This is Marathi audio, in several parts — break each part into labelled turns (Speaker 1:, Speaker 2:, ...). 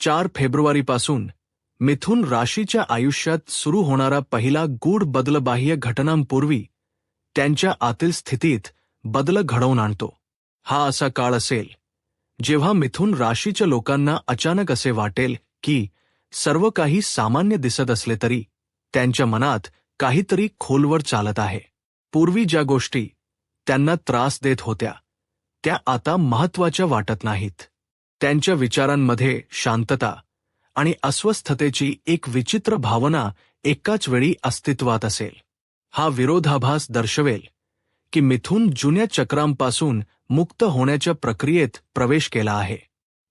Speaker 1: चार फेब्रुवारीपासून मिथुन राशीच्या आयुष्यात सुरू होणारा पहिला गूढ बदलबाह्य घटनांपूर्वी त्यांच्या आतील स्थितीत बदल घडवून आणतो. हा असा काळ असेल जेव्हा मिथुन राशीच्या लोकांना अचानक असे वाटेल की सर्व काही सामान्य दिसत असले तरी त्यांच्या मनात काहीतरी खोलवर चालत आहे. पूर्वी ज्या गोष्टी त्यांना त्रास देत होत्या त्या आता महत्त्वाच्या वाटत नाहीत. त्यांच्या विचारांमध्ये शांतता आणि अस्वस्थतेची एक विचित्र भावना एकाच वेळी अस्तित्वात असेल. हा विरोधाभास दर्शवेल की मिथून जुन्या चक्रांपासून मुक्त होण्याच्या प्रक्रियेत प्रवेश केला आहे.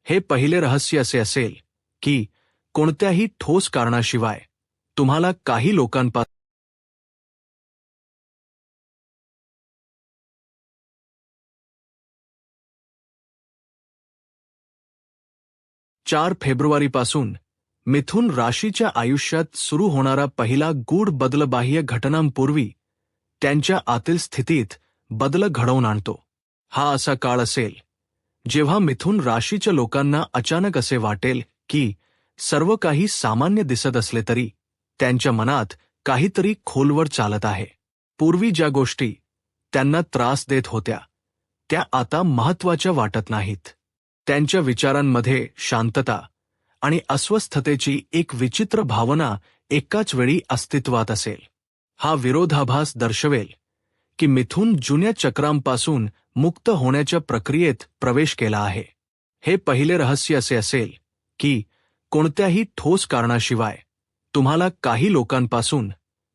Speaker 1: हे पहिले रहस्य असे असेल की कोणत्याही ठोस कारणाशिवाय तुम्हाला काही लोकांपासून चार फेब्रुवारीपासून मिथुन राशीच्या आयुष्यात सुरू होणारा पहिला गूढ बदलबाह्य घटनांपूर्वी त्यांच्या आतील स्थितीत बदल घडवून आणतो. हा असा काळ असेल जेव्हा मिथुन राशीच्या लोकांना अचानक असे वाटेल की सर्व काही सामान्य दिसत असले तरी त्यांच्या मनात काहीतरी खोलवर चालत आहे. पूर्वी ज्या गोष्टी त्यांना त्रास देत होत्या त्या आता महत्त्वाच्या वाटत नाहीत. त्यांच्या विचारांमध्ये शांतता आणि अस्वस्थतेची एक विचित्र भावना एकाच वेळी अस्तित्वात असेल. हा विरोधाभास दर्शवेल की मिथून जुन्या चक्रांपासून मुक्त होण्याच्या प्रक्रियेत प्रवेश केला आहे. हे पहिले रहस्य असे असेल की कोणत्याही ठोस कारणाशिवाय तुम्हाला काही लोकांपासून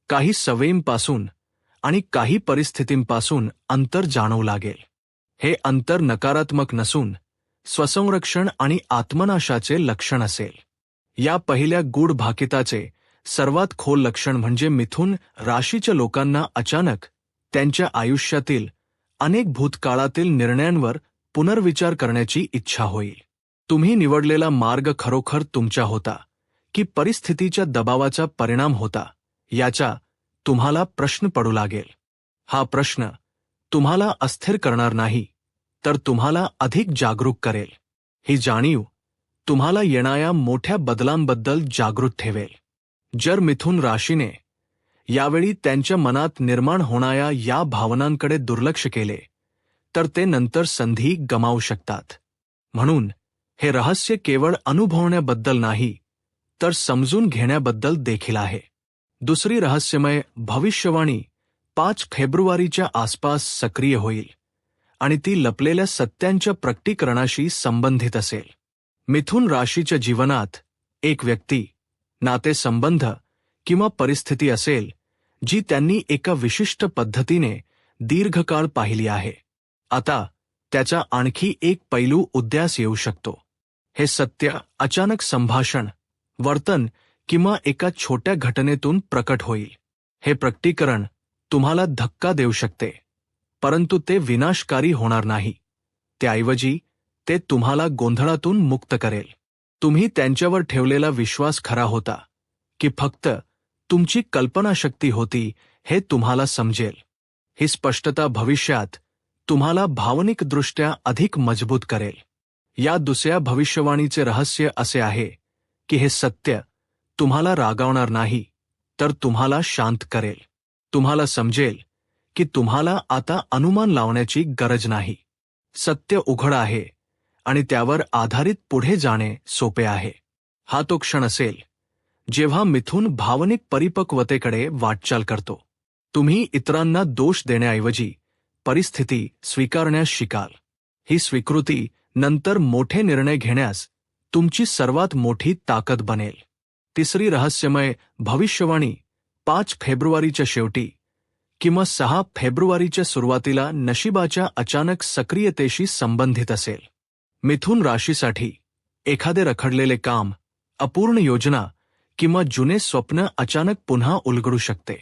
Speaker 1: काही सवयींपासून आणि काही परिस्थितींपासून अंतर जाणवू लागेल. हे अंतर नकारात्मक नसून स्वसंरक्षण आणि आत्मनाशाचे लक्षण असेल. या पहिल्या गूढ भाकिताचे सर्वात खोल लक्षण म्हणजे मिथून राशीच्या लोकांना अचानक त्यांच्या आयुष्यातील अनेक भूतकाळातील निर्णयांवर पुनर्विचार करण्याची इच्छा होईल. तुम्ही निवडलेला मार्ग खरोखर तुमच्या होता की परिस्थितीच्या दबावाचा परिणाम होता याचा तुम्हाला प्रश्न पडू लागेल. हा प्रश्न तुम्हाला अस्थिर करणार नाही. तर तुम्हाला अधिक जागरूक करेल. ही जाणीव तुम्हाला येणाऱ्या मोठ्या बदलांबद्दल जागृत ठेवेल. जर मिथून राशीने यावेळी त्यांच्या मनात निर्माण होणाऱ्या या भावनांकडे दुर्लक्ष केले तर ते नंतर संधी गमावू शकतात. म्हणून हे रहस्य केवळ अनुभवण्याबद्दल नाही तर समजून घेण्याबद्दल देखील आहे. दुसरी रहस्यमय भविष्यवाणी पाच फेब्रुवारीच्या आसपास सक्रिय होईल. आणि ती लपलेल्या सत्यांच्या प्रकटीकरणाशी संबंधित असेल. मिथुन राशीच्या जीवनात एक व्यक्ती नातेसंबंध किंवा परिस्थिती असेल जी त्यांनी एका विशिष्ट पद्धतीने दीर्घकाळ पाहिली आहे. आता त्याचा आणखी एक पैलू उद्यास येऊ शकतो. हे सत्य अचानक संभाषण वर्तन किंवा एका छोट्या घटनेतून प्रकट होईल. हे प्रकटीकरण तुम्हाला धक्का देऊ शकते. परंतु ते विनाशकारी होणार नाही. त्याऐवजी ते तुम्हाला गोंधळातून मुक्त करेल. तुम्ही त्यांच्यावर ठेवलेला विश्वास खरा होता की फक्त तुमची कल्पनाशक्ती होती हे तुम्हाला समजेल. ही स्पष्टता भविष्यात तुम्हाला भावनिकदृष्ट्या अधिक मजबूत करेल. या दुसऱ्या भविष्यवाणीचे रहस्य असे आहे की हे सत्य तुम्हाला रागावणार नाही तर तुम्हाला शांत करेल. तुम्हाला समजेल की तुम्हाला आता अनुमान लावण्याची गरज नाही. सत्य उघड आहे आणि त्यावर आधारित पुढे जाणे सोपे आहे. हा तो क्षण असेल जेव्हा मिथून भावनिक परिपक्वतेकडे वाटचाल करतो. तुम्ही इतरांना दोष देण्याऐवजी परिस्थिती स्वीकारण्यास शिकाल. ही स्वीकृती नंतर मोठे निर्णय घेण्यास तुमची सर्वात मोठी ताकद बनेल. तिसरी रहस्यमय भविष्यवाणी पाच फेब्रुवारीच्या शेवटी किंवा सहा फेब्रुवारीच्या सुरुवातीला नशिबाच्या अचानक सक्रियतेशी संबंधित असेल. मिथून राशीसाठी एखादे रखडलेले काम अपूर्ण योजना किंवा जुने स्वप्न अचानक पुन्हा उलगडू शकते.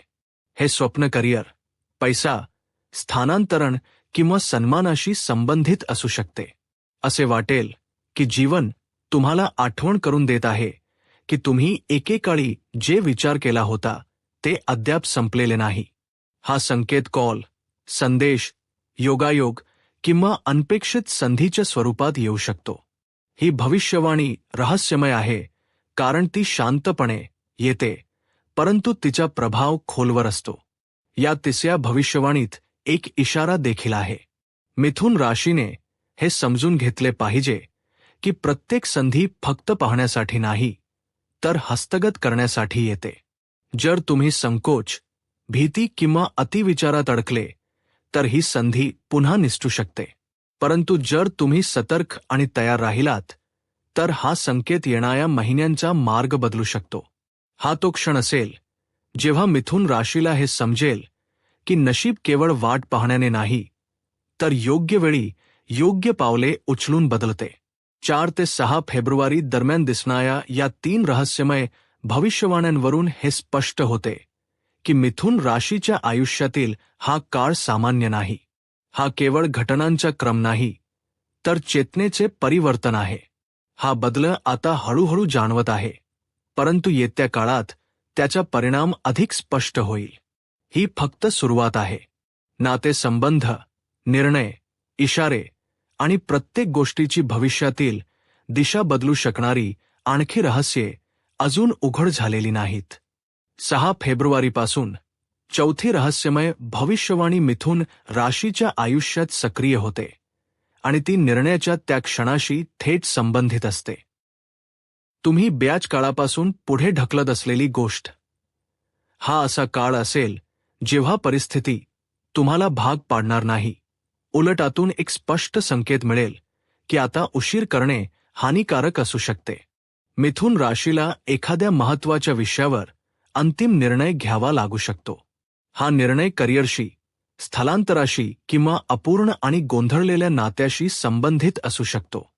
Speaker 1: हे स्वप्न करिअर पैसा स्थानांतरण किंवा सन्मानाशी संबंधित असू शकते. असे वाटेल की जीवन तुम्हाला आठवण करून देत आहे की तुम्ही एकेकाळी जे विचार केला होता ते अद्याप संपलेले नाही. हा संकेत कॉल संदेश योगायोग किंवा अनपेक्षित संधीच्या स्वरूपात येऊ शकतो. ही भविष्यवाणी रहस्यमय आहे कारण ती शांतपणे येते परंतु तिचा प्रभाव खोलवर असतो. या तिसऱ्या भविष्यवाणीत एक इशारा देखील आहे. मिथुन राशीने हे समजून घेतले पाहिजे की प्रत्येक संधी फक्त पाहण्यासाठी नाही तर हस्तगत करण्यासाठी येते. जर तुम्ही संकोच भीती किंवा अतिविचारात अडकले तर ही संधी पुन्हा निसटू शकते. परंतु जर तुम्ही सतर्क आणि तयार राहिलात तर हा संकेत येणाऱ्या महिन्यांचा मार्ग बदलू शकतो. हा तो क्षण असेल जेव्हा मिथुन राशीला हे समजेल की नशीब केवळ वाट पाहण्याने नाही तर योग्य वेळी योग्य पावले उचलून बदलते. चार ते सहा फेब्रुवारी दरम्यान दिसणाऱ्या या तीन रहस्यमय भविष्यवाण्यांवरून हे स्पष्ट होते. की मिथुन राशीच्या आयुष्यातील हा काळ सामान्य नाही. हा केवळ घटनांचा क्रम नाही तर चेतनेचे परिवर्तन आहे. हा बदल आता हळूहळू जाणवत आहे परंतु येत्या काळात त्याचा परिणाम अधिक स्पष्ट होईल. ही फक्त सुरुवात आहे. नातेसंबंध निर्णय इशारे आणि प्रत्येक गोष्टीची भविष्यातील दिशा बदलू शकणारी आणखी रहस्ये अजून उघड झालेली नाहीत. सहा फेब्रुवारीपासून चौथी रहस्यमय भविष्यवाणी मिथून राशीच्या आयुष्यात सक्रिय होते आणि ती निर्णयाच्या त्या क्षणाशी थेट संबंधित असते. तुम्ही ब्याज काळापासून पुढे ढकलत असलेली गोष्ट. हा असा काळ असेल जेव्हा परिस्थिती तुम्हाला भाग पाडणार नाही. उलटातून एक स्पष्ट संकेत मिळेल की आता उशीर करणे हानिकारक असू शकते. मिथून राशीला एखाद्या महत्त्वाच्या विषयावर अंतिम निर्णय घ्यावा लागू शकतो. हा निर्णय करिअरशी स्थलांतराशी किंवा अपूर्ण आणि गोंधळलेल्या नात्याशी संबंधित असू शकतो.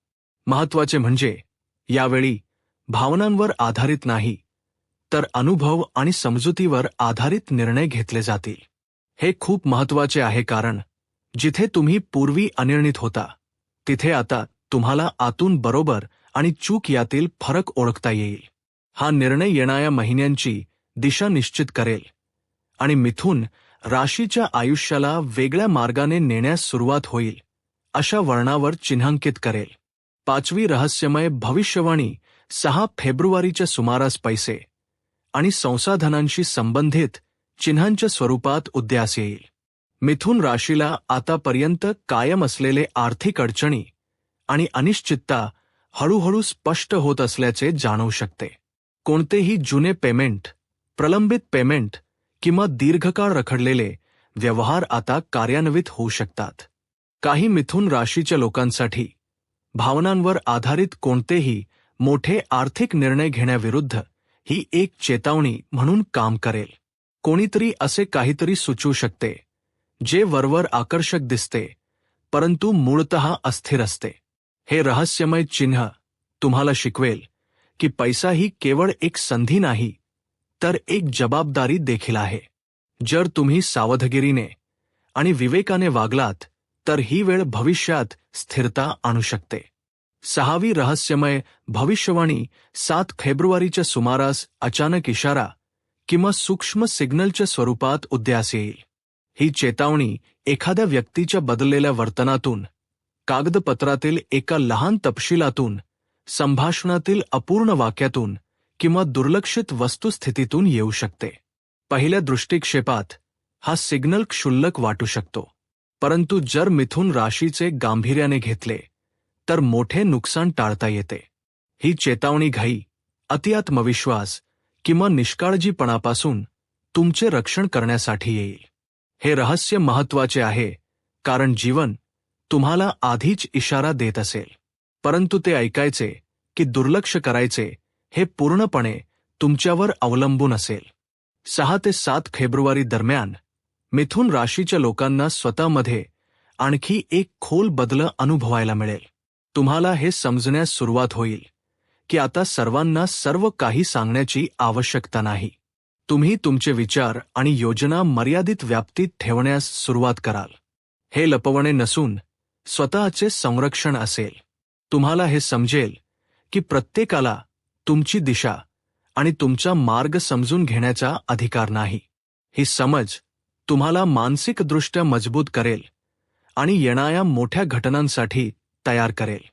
Speaker 1: महत्त्वाचे म्हणजे यावेळी भावनांवर आधारित नाही तर अनुभव आणि समजुतीवर आधारित निर्णय घेतले जातील. हे खूप महत्त्वाचे आहे कारण जिथे तुम्ही पूर्वी अनिर्णित होता तिथे आता तुम्हाला आतून बरोबर आणि चूक यातील फरक ओळखता येईल. हा निर्णय येणाऱ्या महिन्यांची दिशा निश्चित करेल आणि मिथून राशीच्या आयुष्याला वेगळ्या मार्गाने नेण्यास सुरुवात होईल अशा वर्णावर चिन्हांकित करेल. पाचवी रहस्यमय भविष्यवाणी सहा फेब्रुवारीच्या सुमारास पैसे आणि संसाधनांशी संबंधित चिन्हांच्या स्वरूपात उद्यास येईल. मिथून राशीला आतापर्यंत कायम असलेले आर्थिक अडचणी आणि अनिश्चितता हळूहळू स्पष्ट होत असल्याचे जाणवू शकते. कोणतेही जुने पेमेंट प्रलंबित पेमेंट किंवा दीर्घकाळ रखडलेले व्यवहार आता कार्यान्वित होऊ शकतात. काही मिथून राशीच्या लोकांसाठी भावनांवर आधारित कोणतेही मोठे आर्थिक निर्णय घेण्याविरुद्ध ही एक चेतावणी म्हणून काम करेल. कोणीतरी असे काहीतरी सुचवू शकते जे वरवर आकर्षक दिसते परंतु मूळत अस्थिर असते. हे रहस्यमय चिन्ह तुम्हाला शिकवेल की पैसा ही केवळ एक संधी नाही तर एक जबाबदारी देखील आहे. जर तुम्ही सावधगिरीने आणि विवेकाने वागलात तर ही वेळ भविष्यात स्थिरता आणू शकते. सहावी रहस्यमय भविष्यवाणी सात फेब्रुवारीच्या सुमारास अचानक इशारा किंवा सूक्ष्म सिग्नलच्या स्वरूपात उद्यास येईल. ही चेतावणी एखाद्या व्यक्तीच्या बदललेल्या वर्तनातून कागदपत्रातील एका लहान तपशिलातून संभाषणातील अपूर्ण वाक्यातून किंवा दुर्लक्षित वस्तुस्थितीतून येऊ शकते. पहिल्या दृष्टिक्षेपात हा सिग्नल क्षुल्लक वाटू शकतो. परंतु जर मिथून राशीचे गांभीर्याने घेतले तर मोठे नुकसान टाळता येते. ही चेतावणी घाई अतिआत्मविश्वास किंवा निष्काळजीपणापासून तुमचे रक्षण करण्यासाठी येईल. हे रहस्य महत्त्वाचे आहे कारण जीवन तुम्हाला आधीच इशारा देत असेल. परंतु ते ऐकायचे की दुर्लक्ष करायचे हे पूर्णपणे तुमच्यावर अवलंबून असेल. सहा ते सात फेब्रुवारी दरम्यान मिथुन राशीच्या लोकांना स्वतःमध्ये आणखी एक खोल बदल अनुभवायला मिळेल. तुम्हाला हे समजण्यास सुरुवात होईल की आता सर्वांना सर्व काही सांगण्याची आवश्यकता नाही. तुम्ही तुमचे विचार आणि योजना मर्यादित व्याप्तीत ठेवण्यास सुरुवात कराल. हे लपवणे नसून स्वतःचे संरक्षण असेल. तुम्हाला हे समजेल की प्रत्येकाला तुमची दिशा आणि तुमचा मार्ग समजून घेण्याचा अधिकार नाही. ही समज तुम्हाला मानसिकदृष्ट्या मजबूत करेल आणि येणाऱ्या मोठ्या घटनांसाठी तयार करेल.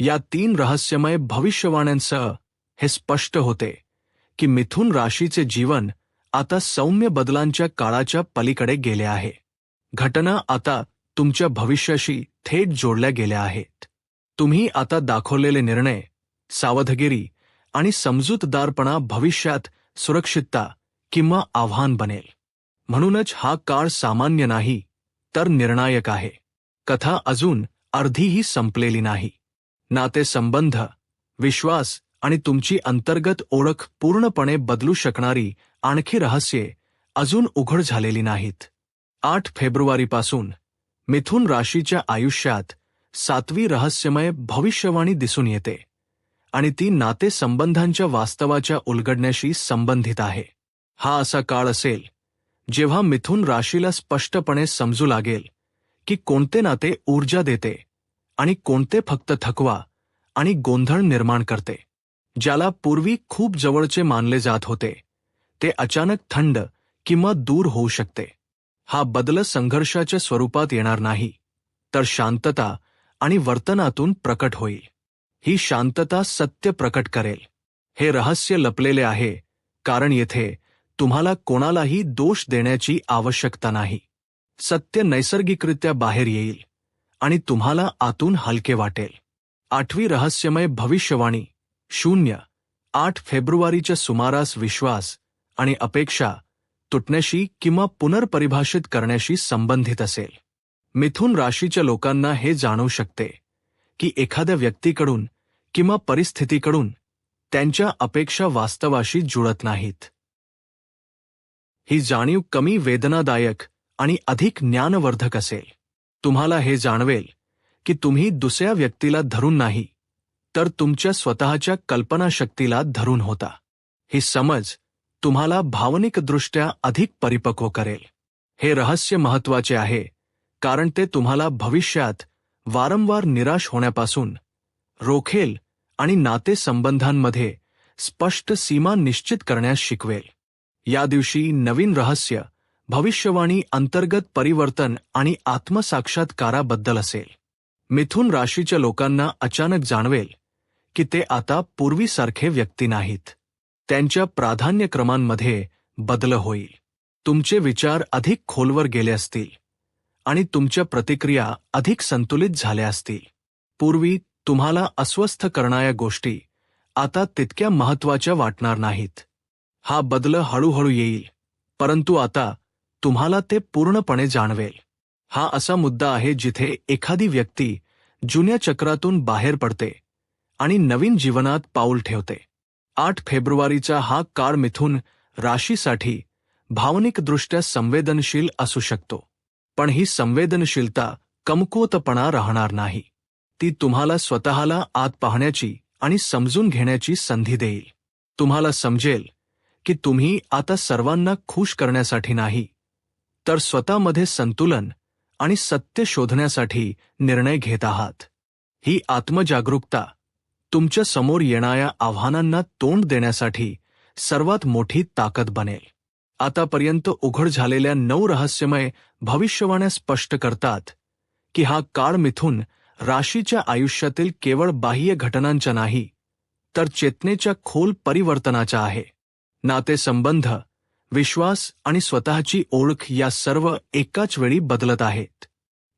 Speaker 1: या तीन रहस्यमय भविष्यवाण्यांसह हे स्पष्ट होते की मिथुन राशीचे जीवन आता सौम्य बदलांच्या काळाच्या पलीकडे गेले आहे. घटना आता तुमच्या भविष्याशी थेट जोडल्या गेल्या आहेत. तुम्ही आता दाखवलेले निर्णय सावधगिरी आणि समजूतदारपणा भविष्यात सुरक्षितता किंवा आव्हान बनेल. म्हणूनच हा काळ सामान्य नाही तर निर्णायक आहे. कथा अजून अर्धीही संपलेली नाही. नातेसंबंध विश्वास आणि तुमची अंतर्गत ओळख पूर्णपणे बदलू शकणारी आणखी रहस्ये अजून उघड झालेली नाहीत. आठ फेब्रुवारीपासून मिथुन राशीच्या आयुष्यात सातवी रहस्यमय भविष्यवाणी दिसून येते. आणि ती नातेसंबंधांच्या वास्तवाच्या उलगडण्याशी संबंधित आहे. हा असा काळ असेल जेव्हा मिथुन राशीला स्पष्टपणे समजू लागेल की कोणते नाते ऊर्जा देते आणि कोणते फक्त थकवा आणि गोंधळ निर्माण करते ज्याला पूर्वी खूप जवळचे मानले जात होते. ते अचानक थंड किंवा दूर होऊ शकते. हा बदल संघर्षाच्या स्वरूपात येणार नाही तर शांतता आणि वर्तनातून प्रकट होईल. ही शांतता सत्य प्रकट करेल. हे रहस्य लपलेले आहे कारण येथे तुम्हाला कोणालाही दोष देण्याची आवश्यकता नाही. सत्य नैसर्गिकरित्या बाहेर येईल आणि तुम्हाला आतून हलके वाटेल. आठवी रहस्यमय भविष्यवाणी शून्य आठ फेब्रुवारीच्या सुमारास विश्वास आणि अपेक्षा तुटण्याशी किंवा पुनर्परिभाषित करण्याशी संबंधित असेल. मिथुन राशीच्या लोकांना हे जाणवू शकते. की एखाद्या व्यक्तीकडून किंवा परिस्थितीकडून त्यांच्या अपेक्षा वास्तवाशी जुळत नाहीत. ही जाणीव कमी वेदनादायक आणि अधिक ज्ञानवर्धक असेल. तुम्हाला हे जाणवेल की तुम्ही दुसऱ्या व्यक्तीला धरून नाही तर तुमच्या स्वतःच्या कल्पनाशक्तीला धरून होता. ही समज तुम्हाला भावनिकदृष्ट्या अधिक परिपक्व करेल. हे रहस्य महत्त्वाचे आहे कारण ते तुम्हाला भविष्यात वारंवार निराश होण्यापासून रोखेल आणि नातेसंबंधांमध्ये स्पष्ट सीमा निश्चित करण्यास शिकवेल. या दिवशी नवीन रहस्य भविष्यवाणी अंतर्गत परिवर्तन आणि आत्मसाक्षात्काराबद्दल असेल. मिथुन राशीच्या लोकांना अचानक जाणवेल की ते आता पूर्वीसारखे व्यक्ती नाहीत. त्यांच्या प्राधान्यक्रमांमध्ये बदल होईल. तुमचे विचार अधिक खोलवर गेले असतील. आणि तुमच्या प्रतिक्रिया अधिक संतुलित झाल्या असतील. पूर्वी तुम्हाला अस्वस्थ करणाऱ्या गोष्टी आता तितक्या महत्त्वाच्या वाटणार नाहीत. हा बदल हळूहळू येईल. परंतु आता तुम्हाला ते पूर्णपणे जाणवेल. हा असा मुद्दा आहे जिथे एखादी व्यक्ती जुन्या चक्रातून बाहेर पडते आणि नवीन जीवनात पाऊल ठेवते. आठ फेब्रुवारीचा हा काळ मिथून राशीसाठी भावनिकदृष्ट्या संवेदनशील असू शकतो. पण ही संवेदनशीलता कमकुवतपणा राहणार नाही. ती तुम्हाला स्वतःला आत पाहण्याची आणि समजून घेण्याची संधी देईल. तुम्हाला समजेल की तुम्ही आता सर्वांना खुश करण्यासाठी नाही तर स्वतःमध्ये संतुलन आणि सत्य शोधण्यासाठी निर्णय घेत आहात. ही आत्मजागरूकता तुमच्यासमोर येणाऱ्या आव्हानांना तोंड देण्यासाठी सर्वात मोठी ताकद बनेल. आतापर्यंत उघड झालेल्या नऊ रहस्यमय भविष्यवाण्या स्पष्ट करतात की हा काळ मिथून राशीच्या आयुष्यातील केवळ बाह्य घटनांच्या नाही तर चेतनेच्या खोल परिवर्तनाचा आहे. नातेसंबंध विश्वास आणि स्वतःची ओळख या सर्व एकाच वेळी बदलत आहेत.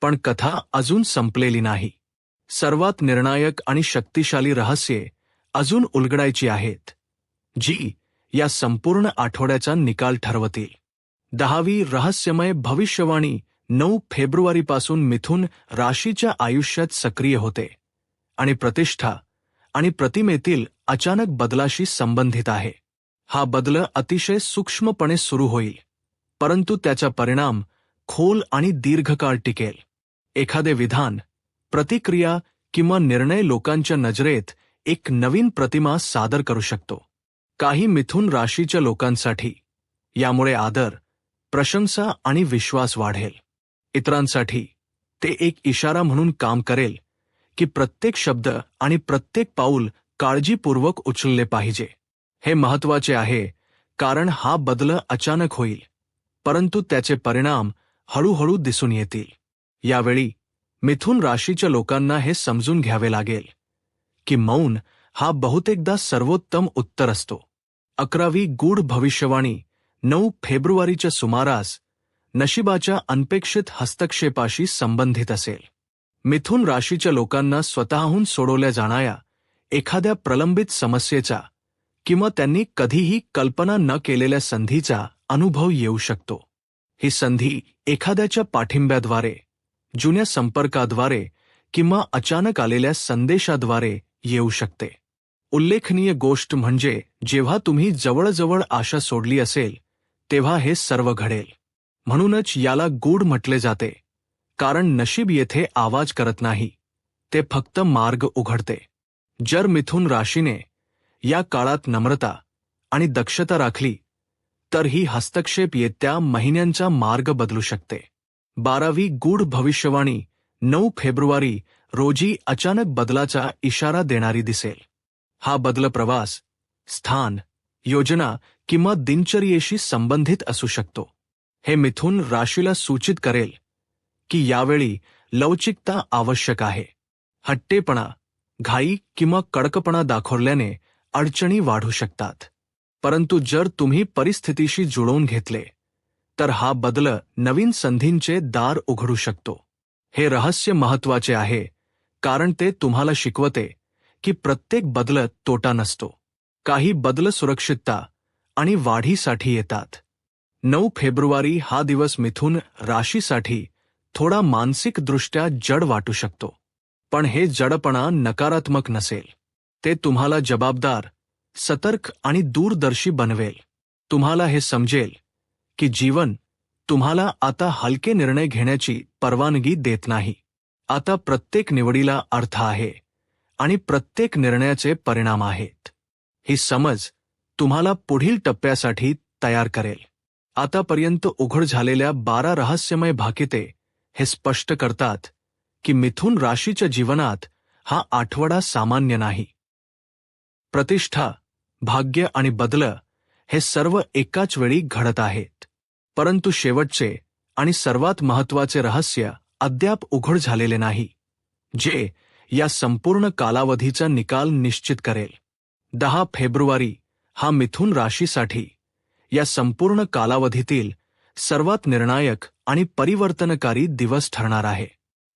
Speaker 1: पण कथा अजून संपलेली नाही. सर्वात निर्णायक आणि शक्तिशाली रहस्ये अजून उलगडायची आहेत जी या संपूर्ण आठवड्याचा निकाल ठरवतील. दहावी रहस्यमय भविष्यवाणी नऊ फेब्रुवारीपासून मिथून राशीच्या आयुष्यात सक्रिय होते आणि प्रतिष्ठा आणि प्रतिमेतील अचानक बदलाशी संबंधित आहे. हा बदल अतिशय सूक्ष्मपणे सुरू होईल परंतु त्याचा परिणाम खोल आणि दीर्घकाळ टिकेल. एखादे विधान प्रतिक्रिया किंवा निर्णय लोकांच्या नजरेत एक नवीन प्रतिमा सादर करू शकतो. काही मिथुन राशीच्या लोकांसाठी. यामुळे आदर प्रशंसा आणि विश्वास वाढेल. इतरांसाठी ते एक इशारा म्हणून काम करेल की प्रत्येक शब्द आणि प्रत्येक पाऊल काळजीपूर्वक उचलले पाहिजे. हे महत्त्वाचे आहे कारण हा बदल अचानक होईल परंतु त्याचे परिणाम हळूहळू दिसून येतील. यावेळी मिथुन राशीच्या लोकांना हे समजून घ्यावे लागेल की मौन हा बहुतेकदा सर्वोत्तम उत्तर असतो. अकरावी गूढ भविष्यवाणी नऊ फेब्रुवारीच्या सुमारास नशिबाच्या अनपेक्षित हस्तक्षेपाशी संबंधित असेल. मिथुन राशीच्या लोकांना स्वतःहून सोडवल्या जाणाऱ्या एखाद्या प्रलंबित समस्येचा किंवा त्यांनी कधीही कल्पना न केलेल्या संधीचा अनुभव येऊ शकतो. ही संधी एखाद्याच्या पाठिंब्याद्वारे जुन्या संपर्काद्वारे किंवा अचानक आलेल्या संदेशाद्वारे येऊ शकते. उल्लेखनीय गोष्ट म्हणजे जेव्हा तुम्ही जवळजवळ आशा सोडली असेल तेव्हा हे सर्व घडेल. म्हणूनच याला गूढ म्हटले जाते. कारण नशीब येथे आवाज करत नाही. ते फक्त मार्ग उघडते. जर मिथुन राशीने या काळात नम्रता आणि दक्षता राखली तर ही हस्तक्षेप येत्या महिन्यांचा मार्ग बदलू शकते. बारावी गूढ भविष्यवाणी नऊ फेब्रुवारी रोजी अचानक बदलाचा इशारा देणारी दिसेल. हा बदल प्रवास स्थान योजना किंवा दिनचर्येशी संबंधित असू शकतो. हे मिथून राशीला सूचित करेल की यावेळी लवचिकता आवश्यक आहे. हट्टेपणा घाई किंवा कडकपणा दाखवल्याने अडचणी वाढू शकतात. परंतु जर तुम्ही परिस्थितीशी जुळवून घेतले तर हा बदल नवीन संधींचे दार उघडू शकतो. हे रहस्य महत्त्वाचे आहे कारण ते तुम्हाला शिकवते की प्रत्येक बदलत तोटा नसतो. काही बदल सुरक्षितता आणि वाढीसाठी येतात. नऊ फेब्रुवारी हा दिवस मिथून राशीसाठी थोडा मानसिकदृष्ट्या जड वाटू शकतो. पण हे जडपणा नकारात्मक नसेल. ते तुम्हाला जबाबदार सतर्क आणि दूरदर्शी बनवेल. तुम्हाला हे समजेल की जीवन तुम्हाला आता हलके निर्णय घेण्याची परवानगी देत नाही. आता प्रत्येक निवडीला अर्थ आहे. आणि प्रत्येक निर्णयाचे परिणाम आहेत. ही समज तुम्हाला पुढील टप्प्यासाठी तयार करेल. आतापर्यंत उघड झालेल्या बारा रहस्यमय भाकिते हे स्पष्ट करतात की मिथून राशीच्या जीवनात हा आठवडा सामान्य नाही. प्रतिष्ठा भाग्य आणि बदल हे सर्व एकाच वेळी घडत आहेत. परंतु शेवटचे आणि सर्वात महत्त्वाचे रहस्य अद्याप उघड झालेले नाही जे या संपूर्ण कालावधीचा निकाल निश्चित करेल. दहा फेब्रुवारी हा मिथुन राशीसाठी या संपूर्ण कालावधीतील सर्वात निर्णायक आणि परिवर्तनकारी दिवस ठरणार आहे.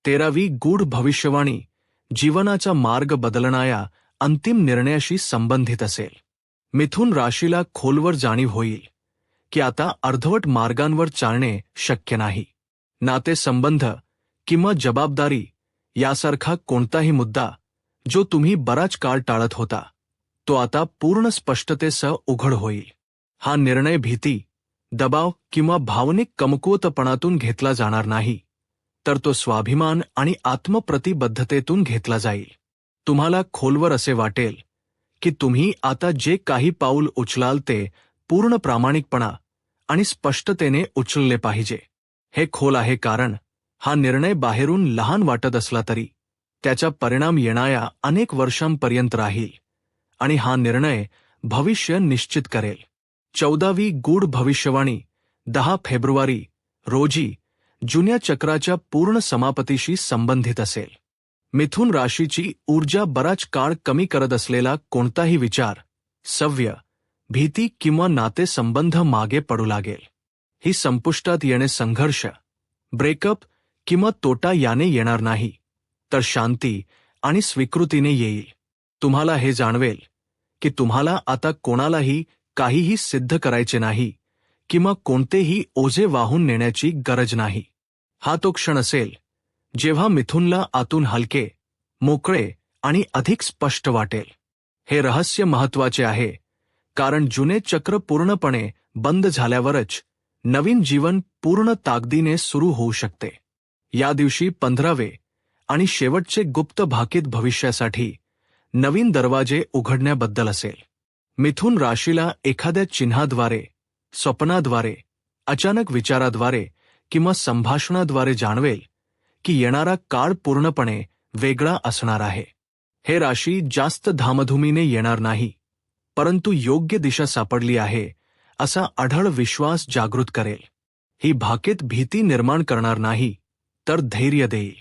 Speaker 1: तेरावी गूढ भविष्यवाणी जीवनाचा मार्ग बदलणाऱ्या अंतिम निर्णयाशी संबंधित असेल. मिथुन राशीला खोलवर जाणीव होईल की आता अर्धवट मार्गांवर चालणे शक्य नाही. नातेसंबंध किंवा जबाबदारी यासारखा कोणताही मुद्दा जो तुम्ही बराच काळ टाळत होता तो आता पूर्ण स्पष्टतेसह उघड होईल. हा निर्णय भीती दबाव किंवा भावनिक कमकुवतपणातून घेतला जाणार नाही तर तो स्वाभिमान आणि आत्मप्रतिबद्धतेतून घेतला जाईल. तुम्हाला खोलवर असे वाटेल की तुम्ही आता जे काही पाऊल उचलाल ते पूर्ण प्रामाणिकपणा आणि स्पष्टतेने उचलले पाहिजे. हे खोल आहे कारण हा निर्णय बाहेरून लहान वाटत असला तरी त्याचा परिणाम येणाऱ्या अनेक वर्षांपर्यंत राहील आणि हा निर्णय भविष्य निश्चित करेल. चौदावी गूढ भविष्यवाणी दहा फेब्रुवारी रोजी जुन्या चक्राच्या पूर्ण समापतीशी संबंधित असेल. मिथुन राशीची ऊर्जा बराच काळ कमी करत असलेला कोणताही विचार सव्य भीती किंवा नातेसंबंध मागे पडू लागेल. ही संपुष्टात येणे संघर्ष ब्रेकअप किंवा तोटा याने येणार नाही. तर शांती आणि स्वीकृतीने येईल. तुम्हाला हे जाणवेल की तुम्हाला आता कोणालाही काहीही सिद्ध करायचे नाही किंवा कोणतेही ओझे वाहून नेण्याची गरज नाही. हा तो क्षण असेल जेव्हा मिथुनला आतून हलके मोकळे आणि अधिक स्पष्ट वाटेल. हे रहस्य महत्त्वाचे आहे कारण जुने चक्र पूर्णपणे बंद झाल्यावरच नवीन जीवन पूर्ण ताकदीने सुरू होऊ शकते. या दिवशी पंधरावे आणि शेवटचे गुप्त भाकीत भविष्यासाठी नवीन दरवाजे उघडण्याबद्दल असेल. मिथुन राशीला एखाद्या चिन्हाद्वारे स्वप्नाद्वारे अचानक विचाराद्वारे किंवा संभाषणाद्वारे जाणवेल की येणारा काळ पूर्णपणे वेगळा असणार आहे. हे राशी जास्त धामधुमीने येणार नाही परंतु योग्य दिशा सापडली आहे असा आढळ विश्वास जागृत करेल. ही भाकीत भीती निर्माण करणार नाही. तर धैर्य देईल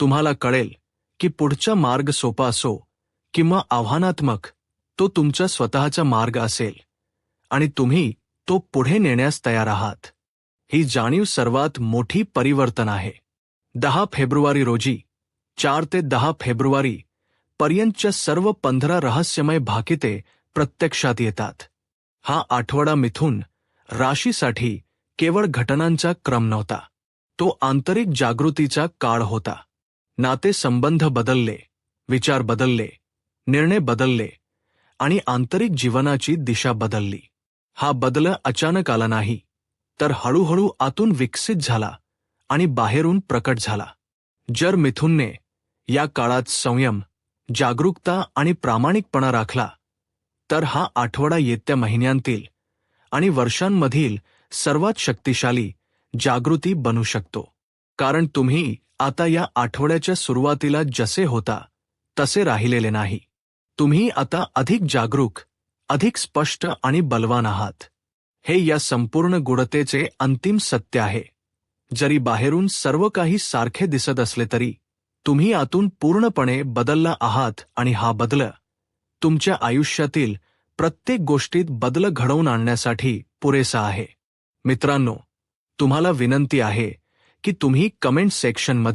Speaker 1: तुम्हाला कळेल की पुढचा मार्ग सोपा असो किंवा आव्हानात्मक तो तुमचा स्वतःचा मार्ग असेल. आणि तुम्ही तो पुढे नेण्यास तयार आहात. ही जाणीव सर्वात मोठी परिवर्तन आहे. दहा फेब्रुवारी रोजी चार ते दहा फेब्रुवारी पर्यंतच्या सर्व पंधरा रहस्यमय भाकिते प्रत्यक्षात येतात. हा आठवडा मिथून राशीसाठी केवळ घटनांचा क्रम नव्हता. तो आंतरिक जागृतीचा काळ होता. नातेसंबंध बदलले विचार बदलले निर्णय बदलले आणि आंतरिक जीवनाची दिशा बदलली. हा बदल अचानक आला नाही तर हळूहळू आतून विकसित झाला आणि बाहेरून प्रकट झाला. जर मिथुनने या काळात संयम जागरूकता आणि प्रामाणिकपणा राखला तर हा आठवडा येत्या महिन्यांतील आणि वर्षांमधील सर्वात शक्तिशाली जागृती बनू शकतो. कारण तुम्ही आता या आठवड्याच्या सुरुवातीला जसे होता तसे राहिलेले नाही. तुम्ही आता अधिक जागरूक अधिक स्पष्ट आणि बलवान आहात. हे या संपूर्ण गुणतेचे अंतिम सत्य आहे. जरी बाहेरून सर्व काही सारखे दिसत असले तरी तुम्ही आतून पूर्णपणे बदलला आहात आणि हा बदल तुमच्या आयुष्यातील प्रत्येक गोष्टीत बदल घडवून आणण्यासाठी पुरेसा आहे. मित्रांनो तुम्हाला विनंती आहे की तुम्ही कमेंट सेक्शनमध्ये